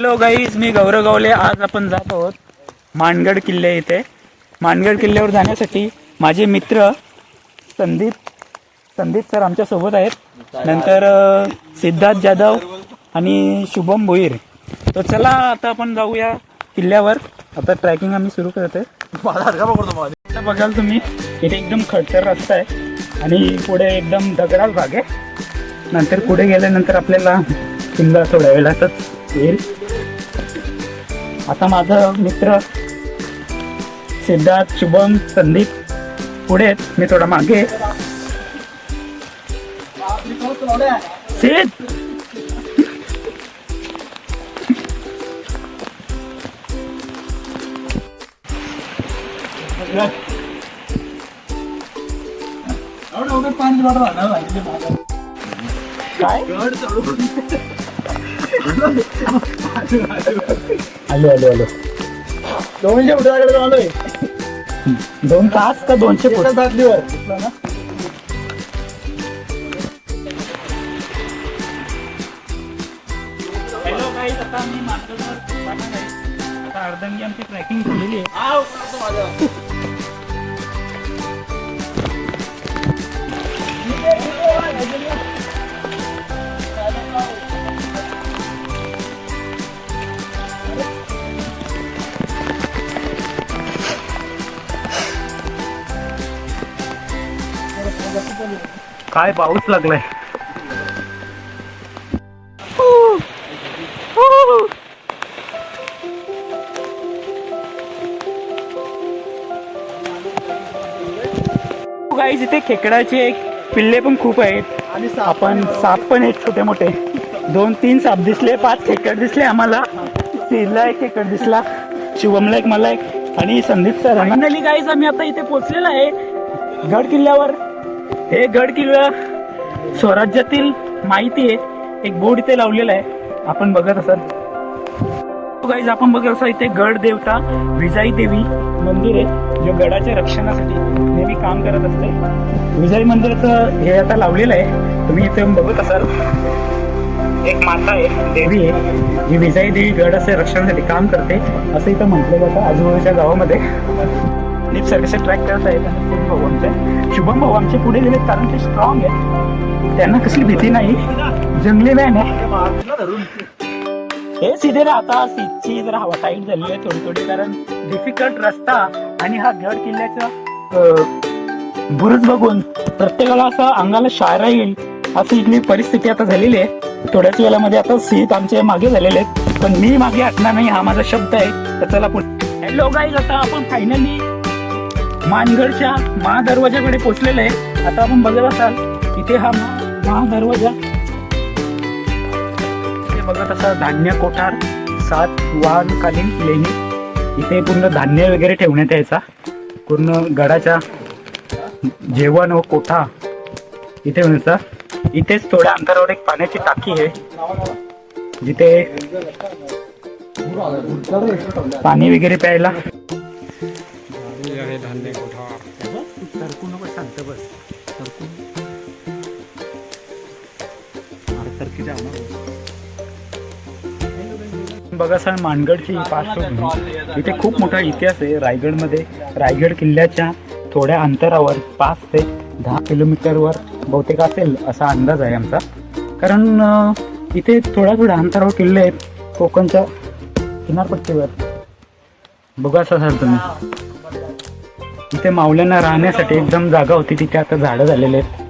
Hello guys मी गौरव गावले. आज आपण जात आहोत मानगड किल्ले इथे. मानगड किल्ल्यावर जाण्यासाठी माझे मित्र संदीप संदीप सर आमच्यासोबत आहेत. नंतर अ, सिद्धार्थ जाधव आणि शुभम भोईर. तर चला आता आपण जाऊया किल्ल्यावर. आता ट्रॅकिंग आम्ही सुरू करतोय. आता बघाल तुम्ही इथे एकदम खडतर रस्ता आहे. आणि पुढे एकदम दगडाल भाग आहे. नंतर पुढे गेल्यानंतर आपल्याला किल्ला थोड्या वेळातच येईल. आता माझं मित्र सिद्धार्थ शुभम संदीप पुढे मी थोडा मागे. सिद्ध! काय? आलो आलो आलो. दोनशे फुटाकडे आलोय दोन तास का दोनशे फूट? बादलीवर हॅलो गाईज आता मी मार्केटवर जाणार आहे. आता अर्धंगी आमची ट्रॅकिंग झालेली आहे. काय पाऊस लागलाय. गाईज इथे खेकडाचे पिल्ले पण खूप आहेत. आणि आपण साप पण आहेत छोटे मोठे दोन तीन साप दिसले पाच खेकड दिसले आम्हाला. तिला एक खेकड दिसला शिवमला एक मला एक आणि संदीप सर फायनली गाईज आम्ही आता इथे पोहोचलेलो आहे. गड किल्ल्यावर हे गड किल्ला स्वराज्यातील माहिती आहे. एक बोर्ड इथे लावलेला आहे. आपण बघत असाल. हो गाईज आपण बघत असा इथे गड देवता विजाई देवी मंदिर आहे जे गडाच्या रक्षणासाठी नेहमी काम करत असते विजाई मंदिराचं हे आता लावलेलं आहे. तुम्ही इथे बघत असाल. एक माता आहे देवी आहे जी विजाई देवी गडाच्या रक्षणासाठी काम करते. असं इथं म्हटलं जातं आजूबाजूच्या गावामध्ये. नीप सर कसे ट्रॅक करता आहेत आणि शुभम भाऊ आमचे शुभम भाऊ आमचे पुढे गेलेत कारण ते स्ट्रॉंग आहे त्यांना कसली भीती नाही जंगली मॅन आहे हे सीधे राहता सीटची जरा हवा टाईट झाली आहे थोडी थोडी कारण डिफिकल्ट रस्ता आणि हा गड किल्ल्याचा बुरुज बघून प्रत्येकाला असं अंगाला शायरा येईल. अशी इथली परिस्थिती आता झालेली आहे. थोड्याच वेळामध्ये आता सीट आमचे मागे झालेले आहेत. पण मी मागे हटणार नाही हा माझा शब्द आहे. तर चला पुढे. हॅलो गाईज आता आपण फायनली मानगडच्या महादरवाजाकडे पोचलेलं आहे. आता आपण बघत असाल इथे हा महादरवाजा. इथे बघत असा धान्य कोठार सात वाहनकालीन लेणी. इथे पूर्ण धान्य वगैरे ठेवण्यात यायचा. पूर्ण गडाच्या जेवण व कोठा इथे होण्याचा इथेच थोड्या अंतरावर एक पाण्याची टाकी आहे. जिथे पाणी वगैरे प्यायला सरकू हो, नको शांत बस. सरकू बघा सर मानगडची पार्श्वभूमी इथे खूप मोठा इतिहास आहे. रायगडमध्ये रायगड किल्ल्याच्या थोड्या अंतरावर पाच ते दहा किलोमीटरवर बहुतेक असेल असा अंदाज आहे आमचा. कारण इथे थोड्या थोड्या अंतरावर किल्ले आहेत. कोकणच्या किनारपट्टीवर. बघा सर तुम्ही. इथे मावल्यांना राहण्यासाठी एकदम जागा होती तिथे आता झाडं झालेले आहेत.